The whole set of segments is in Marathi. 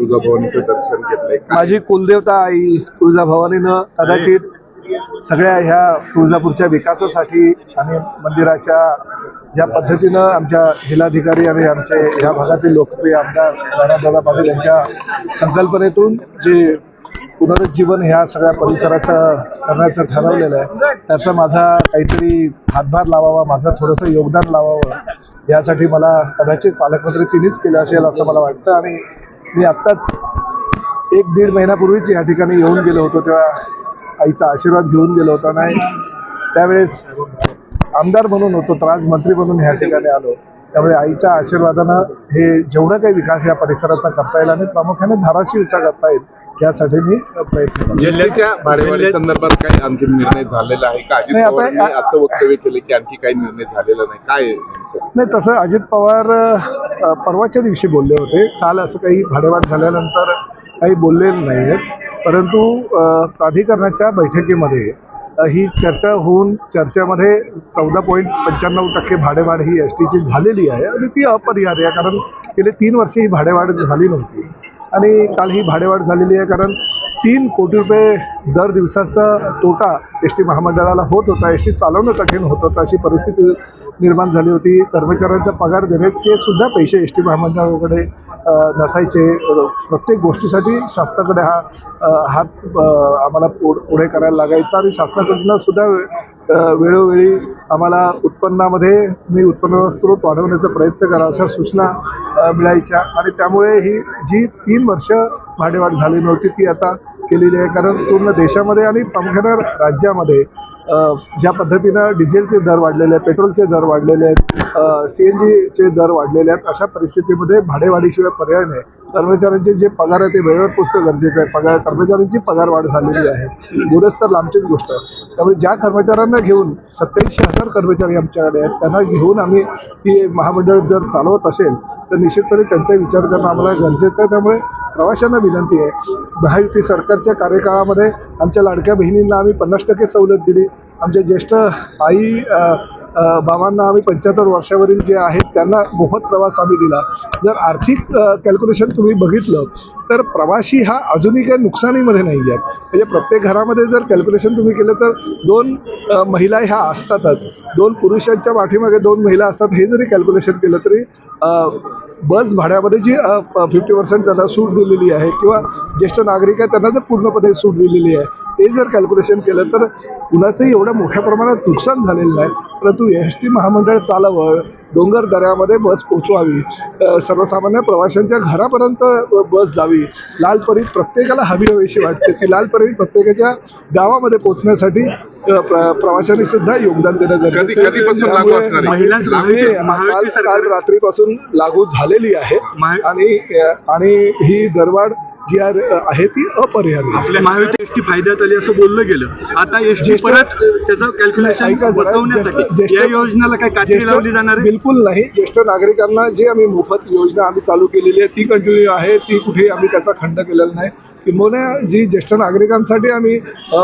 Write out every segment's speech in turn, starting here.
तुळजाभवानीचं दर्शन घेतलंय. माझी कुलदेवता आई तुळजाभवानीनं कदाचित सगळ्या ह्या तुळजापूरच्या विकासासाठी आणि मंदिराच्या ज्या पद्धतीनं आमच्या जिल्हाधिकारी आणि आमचे ह्या भागातील लोकप्रिय आमदार नारायणदादा पाटील यांच्या संकल्पनेतून जे पुनरुज्जीवन ह्या सगळ्या परिसराचं करण्याचं ठरवलेलं आहे त्याचा माझा काहीतरी हातभार लावावा माझं थोडंसं योगदान लावावं यासाठी मला कदाचित पालकमंत्री तिनेच केलं असेल असं मला वाटतं आणि मी आत्ताच एक दीड महिन्यापूर्वीच या ठिकाणी येऊन गेलो होतो तेव्हा आईचा आशीर्वाद घेऊन गेलो होतो नाही त्यावेळेस आमदार म्हणून होतो राजमंत्री मंत्री म्हणून ह्या ठिकाणी आलो. त्यामुळे आईच्या आशीर्वादानं हे जेवढं काही विकास या परिसराचा करता येईल आणि प्रामुख्याने धाराशिवचा करता येईल यासाठी मी प्रयत्न जिल्ह्याच्या भाडेवाढी संदर्भात काही अंतिम निर्णय झालेला आहे का? अजित नाही, आता- पवारांनी असं वक्तव्य केलं की आणखी काही निर्णय झालेला नाही. काय आहे नेमकं? नाही तसं अजित पवार अ, परवाच्या दिवशी बोलले होते. काल असं काही भाडेवाढ झाल्यानंतर काही बोललेलं नाही आहेत परंतु अ, प्राधिकरणाच्या बैठकीमध्ये अ, ही चर्चा होऊन चर्चेमध्ये चौदा पॉईंट पंच्याण्णव टक्के भाडेवाढ ही एस टीची झालेली आहे आणि ती अपरिहार्य आहे. कारण गेले तीन वर्ष ही भाडेवाढ झाली नव्हती. आणि काल ही भाडेवाढ झालेली आहे कारण तीन कोटी रुपये दर दिवसाचा तोटा एस टी महामंडळाला होत होता. एस टी चालवणं कठीण होत होतं अशी परिस्थिती निर्माण झाली होती. कर्मचाऱ्यांचा पगार देण्याचे सुद्धा पैसे एस टी महामंडळाकडे नसायचे. प्रत्येक गोष्टीसाठी शासनाकडे हा हात आम्हाला पुढे करायला लागायचा आणि शासनाकडनं सुद्धा वेळोवेळी आम्हाला उत्पन्नामध्ये मी उत्पन्नाचा स्रोत वाढवण्याचा प्रयत्न करा अशा सूचना मिळायच्या. आणि त्यामुळे ही जी तीन वर्ष भाडेवाढ झाली नव्हती ती आता केलेली आहे. कारण पूर्ण देशामध्ये आणि प्रामुख्याने राज्यामध्ये ज्या पद्धतीनं डिझेलचे दर वाढलेले आहेत पेट्रोलचे दर वाढलेले आहेत सी एन जीचे दर वाढलेले आहेत अशा परिस्थितीमध्ये भाडेवाढीशिवाय पर्याय नाही. कर्मचाऱ्यांचे जे पगार आहे ते वेळेवर पोचणं गरजेचं आहे. पगार कर्मचाऱ्यांची पगार वाढ झालेली आहे. बोनस तर लांबचीच गोष्ट. आहे त्यामुळे ज्या कर्मचाऱ्यांना घेऊन सत्याऐंशी हजार कर्मचारी आमच्याकडे आहेत त्यांना घेऊन आम्ही ही महामंडळ जर चालवत असेल तर निश्चितपणे त्यांचा विचार करणं आम्हाला गरजेचं आहे. त्यामुळे प्रवाशांना विनंती आहे महायुती सरकारच्या कार्यकाळामध्ये आमच्या लाडक्या बहिणींना आम्ही पन्नास टक्के सवलत दिली. आमच्या ज्येष्ठ आई बाबांना आम्ही पंच्याहत्तर वर्षावरील जे आहेत त्यांना मोफत प्रवास आम्ही दिला. जर आर्थिक कॅल्क्युलेशन तुम्ही बघितलं तर प्रवासी हा अजूनही काही नुकसानीमध्ये नाही आहे. म्हणजे प्रत्येक घरामध्ये जर कॅल्क्युलेशन तुम्ही केलं तर दोन महिला ह्या असतातच. दोन पुरुषांच्या पाठीमागे दोन महिला असतात हे जरी कॅल्क्युलेशन केलं तरी बस भाड्यामध्ये जी फिफ्टी पर्सेंट त्यांना सूट दिलेली आहे किंवा ज्येष्ठ नागरिक आहे त्यांना जर पूर्णपणे सूट दिलेली आहे ते जर कॅल्क्युलेशन केलं तर कुणाचंही एवढ्या मोठ्या प्रमाणात नुकसान झालेलं नाही. परंतु एस टी महामंडळ चालावं डोंगर दऱ्यामध्ये बस पोचवावी सर्वसामान्य प्रवाशांच्या घरापर्यंत बस जावी लालपरी प्रत्येकाला हवी हवीशी वाटते. ती लालपरी प्रत्येकाच्या गावामध्ये प्र- प्रवाशांनी सुद्धा योगदान देणं गरजेचं रात्रीपासून लागू झालेली आहे. आणि आणि ही दरवाढ जी आहे आहे ती अपरिहार्य. आहे. महायुती एसटी फायद्यात आली असं बोललं गेलं. आता एसटी परत त्याचं कॅल्क्युलेशन बसवण्यासाठी. या योजनेला काय कात्री लावली जाणार आहे? बिलकुल नाही. ज्येष्ठ नागरिकांना जी आम्ही मोफत योजना आम्ही चालू केलेली आहे ती कंटिन्यू आहे ती कुठेही आम्ही त्याचा खंड केलेला नाही. किंबहुना जी ज्येष्ठ नागरिकांसाठी आम्ही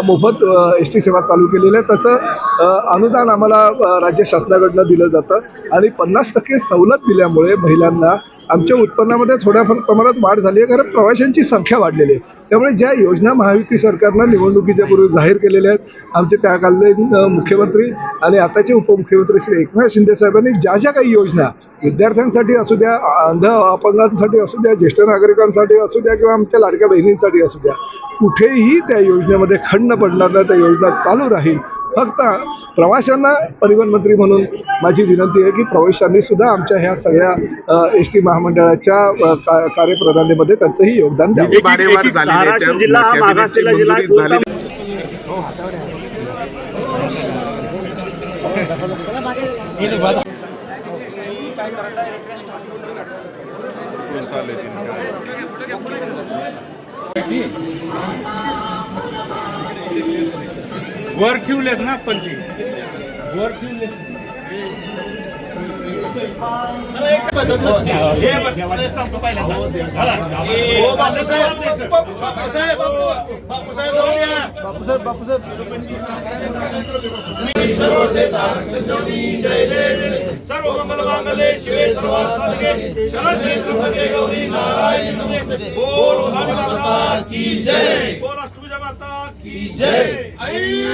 मोफत एस टी सेवा चालू केलेली आहे त्याचं अनुदान आम्हाला राज्य शासनाकडनं दिलं जातं. आणि पन्नास टक्के सवलत दिल्यामुळे महिलांना आमच्या उत्पन्नामध्ये थोड्याफार प्रमाणात वाढ झाली आहे कारण प्रवाशांची संख्या वाढलेली आहे. त्यामुळे ज्या योजना महायुती सरकारनं निवडणुकीच्या पूर्वी जाहीर केलेल्या आहेत आमचे त्याकालीन मुख्यमंत्री आणि आताचे उपमुख्यमंत्री श्री एकनाथ शिंदे साहेबांनी ज्या ज्या काही योजना विद्यार्थ्यांसाठी असू द्या अंध अपंगांसाठी असू द्या ज्येष्ठ नागरिकांसाठी असू द्या किंवा आमच्या लाडक्या बहिणींसाठी असू द्या कुठेही त्या योजनेमध्ये खंड पडणार नाही त्या योजना चालू राहील. फक्त प्रवाशांना परिवहन मंत्री म्हणून माझी विनंती आहे की प्रवाशांनी सुद्धा आमच्या ह्या सगळ्या एस टी महामंडळाच्या कार्यप्रणालीमध्ये त्यांचंही योगदान द्यावं. वर ठेवलेत ना पण ती. वर ठेवलेत. सर्व मंगल मांगल्ये शिवे सर्वात साधके. त्र्यंबके गौरी नारायणी. बोल की जय. बोल माता की जय. आई